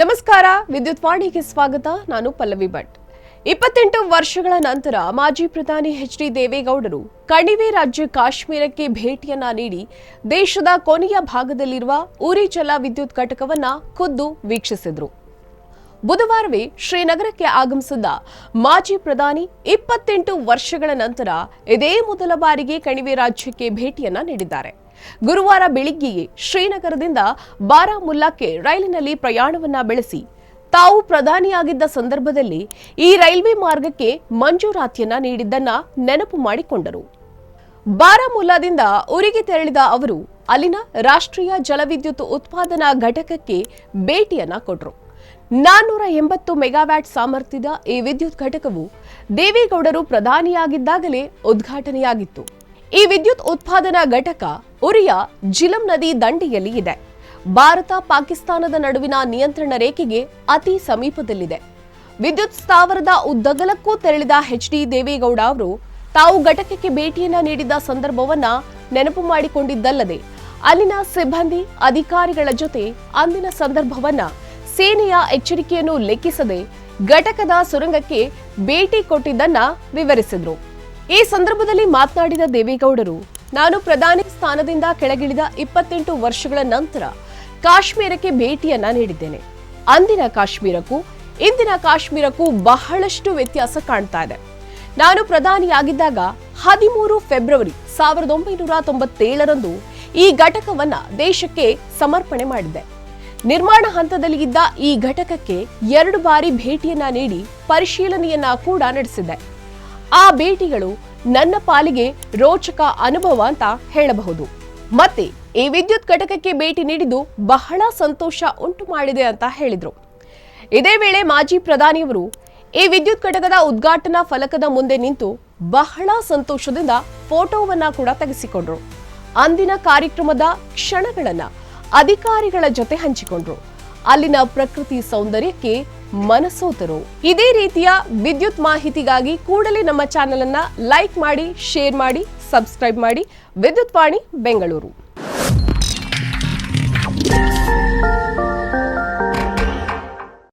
ನಮಸ್ಕಾರ, ವಿದ್ಯುತ್ ವಾಣಿಗೆ ಸ್ವಾಗತ. ನಾನು ಪಲ್ಲವಿ ಭಟ್. ಇಪ್ಪತ್ತೆಂಟು ವರ್ಷಗಳ ನಂತರ ಮಾಜಿ ಪ್ರಧಾನಿ ಎಚ್ ಡಿ ದೇವೇಗೌಡರು ಕಣಿವೆ ರಾಜ್ಯ ಕಾಶ್ಮೀರಕ್ಕೆ ಭೇಟಿಯನ್ನ ನೀಡಿ ದೇಶದ ಕೊನೆಯ ಭಾಗದಲ್ಲಿರುವ ಉರಿ ಜಲ ವಿದ್ಯುತ್ ಘಟಕವನ್ನ ಖುದ್ದು ವೀಕ್ಷಿಸಿದ್ರು. ಬುಧವಾರವೇ ಶ್ರೀನಗರಕ್ಕೆ ಆಗಮಿಸಿದ ಮಾಜಿ ಪ್ರಧಾನಿ ಇಪ್ಪತ್ತೆಂಟು ವರ್ಷಗಳ ನಂತರ ಇದೇ ಮೊದಲ ಬಾರಿಗೆ ಕಣಿವೆ ರಾಜ್ಯಕ್ಕೆ ಭೇಟಿಯನ್ನ ನೀಡಿದ್ದಾರೆ. ಗುರುವಾರ ಬೆಳಿಗ್ಗೆಯೇ ಶ್ರೀನಗರದಿಂದ ಬಾರಾಮುಲ್ಲಾಕ್ಕೆ ರೈಲಿನಲ್ಲಿ ಪ್ರಯಾಣವನ್ನ ಬೆಳೆಸಿ ತಾವು ಪ್ರಧಾನಿಯಾಗಿದ್ದ ಸಂದರ್ಭದಲ್ಲಿ ಈ ರೈಲ್ವೆ ಮಾರ್ಗಕ್ಕೆ ಮಂಜೂರಾತಿಯನ್ನ ನೀಡಿದ್ದನ್ನ ನೆನಪು ಮಾಡಿಕೊಂಡರು. ಬಾರಾಮುಲ್ಲಾದಿಂದ ಉರಿಗೆ ತೆರಳಿದ ಅವರು ಅಲ್ಲಿನ ರಾಷ್ಟ್ರೀಯ ಜಲವಿದ್ಯುತ್ ಉತ್ಪಾದನಾ ಘಟಕಕ್ಕೆ ಭೇಟಿಯನ್ನ ಕೊಟ್ರು. ನಾನ್ನೂರ ಎಂಬತ್ತು ಮೆಗಾವ್ಯಾಟ್ ಸಾಮರ್ಥ್ಯದ ಈ ವಿದ್ಯುತ್ ಘಟಕವು ದೇವೇಗೌಡರು ಪ್ರಧಾನಿಯಾಗಿದ್ದಾಗಲೇ ಉದ್ಘಾಟನೆಯಾಗಿತ್ತು. ಈ ವಿದ್ಯುತ್ ಉತ್ಪಾದನಾ ಘಟಕ ಉರಿಯ ಜಿಲಂ ನದಿ ದಂಡೆಯಲ್ಲಿ ಇದೆ. ಭಾರತ ಪಾಕಿಸ್ತಾನದ ನಡುವಿನ ನಿಯಂತ್ರಣ ರೇಖೆಗೆ ಅತಿ ಸಮೀಪದಲ್ಲಿದೆ. ವಿದ್ಯುತ್ ಸ್ಥಾವರದ ಉದ್ದಗಲಕ್ಕೂ ತೆರಳಿದ ಎಚ್ ಡಿ ದೇವೇಗೌಡ ಅವರು ತಾವು ಘಟಕಕ್ಕೆ ಭೇಟಿಯನ್ನ ನೀಡಿದ ಸಂದರ್ಭವನ್ನ ನೆನಪು ಮಾಡಿಕೊಂಡಿದ್ದಲ್ಲದೆ ಅಲ್ಲಿನ ಸಿಬ್ಬಂದಿ ಅಧಿಕಾರಿಗಳ ಜೊತೆ ಅಂದಿನ ಸಂದರ್ಭವನ್ನ ಸೇನೆಯ ಎಚ್ಚರಿಕೆಯನ್ನು ಲೆಕ್ಕಿಸದೆ ಘಟಕದ ಸುರಂಗಕ್ಕೆ ಭೇಟಿ ಕೊಟ್ಟಿದ್ದನ್ನ ವಿವರಿಸಿದ್ರು. ಈ ಸಂದರ್ಭದಲ್ಲಿ ಮಾತನಾಡಿದ ದೇವೇಗೌಡರು, ನಾನು ಪ್ರಧಾನಿ ಸ್ಥಾನದಿಂದ ಕೆಳಗಿಳಿದ ಇಪ್ಪತ್ತೆಂಟು ವರ್ಷಗಳ ನಂತರ ಕಾಶ್ಮೀರಕ್ಕೆ ಭೇಟಿಯನ್ನ ನೀಡಿದ್ದೇನೆ. ಅಂದಿನ ಕಾಶ್ಮೀರಕ್ಕೂ ಇಂದಿನ ಕಾಶ್ಮೀರಕ್ಕೂ ಬಹಳಷ್ಟು ವ್ಯತ್ಯಾಸ ಕಾಣ್ತಾ ಇದೆ. ನಾನು ಪ್ರಧಾನಿಯಾಗಿದ್ದಾಗ ಹದಿಮೂರು ಫೆಬ್ರವರಿ ಸಾವಿರದ ಒಂಬೈನೂರ ತೊಂಬತ್ತೇಳರಂದು ಈ ಘಟಕವನ್ನ ದೇಶಕ್ಕೆ ಸಮರ್ಪಣೆ ಮಾಡಿದ್ದೆ. ನಿರ್ಮಾಣ ಹಂತದಲ್ಲಿ ಇದ್ದ ಈ ಘಟಕಕ್ಕೆ ಎರಡು ಬಾರಿ ಭೇಟಿಯನ್ನ ನೀಡಿ ಪರಿಶೀಲನೆಯನ್ನ ಕೂಡ ನಡೆಸಿದೆ. ಆ ಭೇಟಿಗಳು ನನ್ನ ಪಾಲಿಗೆ ರೋಚಕ ಅನುಭವ ಅಂತ ಹೇಳಬಹುದು. ಮತ್ತೆ ಈ ವಿದ್ಯುತ್ ಘಟಕಕ್ಕೆ ಭೇಟಿ ನೀಡಿದ್ದು ಬಹಳ ಸಂತೋಷ ಉಂಟು ಮಾಡಿದೆ ಅಂತ ಹೇಳಿದ್ರು. ಇದೇ ವೇಳೆ ಮಾಜಿ ಪ್ರಧಾನಿಯವರು ಈ ವಿದ್ಯುತ್ ಘಟಕದ ಉದ್ಘಾಟನಾ ಫಲಕದ ಮುಂದೆ ನಿಂತು ಬಹಳ ಸಂತೋಷದಿಂದ ಫೋಟೋವನ್ನ ಕೂಡ ತೆಗೆಸಿಕೊಂಡ್ರು. ಅಂದಿನ ಕಾರ್ಯಕ್ರಮದ ಕ್ಷಣಗಳನ್ನ ಅಧಿಕಾರಿಗಳ ಜೊತೆ ಹಂಚಿಕೊಂಡ್ರು. ಅಲ್ಲಿನ ಪ್ರಕೃತಿ ಸೌಂದರ್ಯಕ್ಕೆ ಮನಸೋತರು. ಇದೇ ರೀತಿಯ ವಿದ್ಯುತ್ ಮಾಹಿತಿಗಾಗಿ ಕೂಡಲೇ ನಮ್ಮ ಚಾನೆಲ್ ಅನ್ನ ಲೈಕ್ ಮಾಡಿ, ಶೇರ್ ಮಾಡಿ, ಸಬ್ಸ್ಕ್ರೈಬ್ ಮಾಡಿ. ವಿದ್ಯುತ್ ವಾಣಿ, ಬೆಂಗಳೂರು.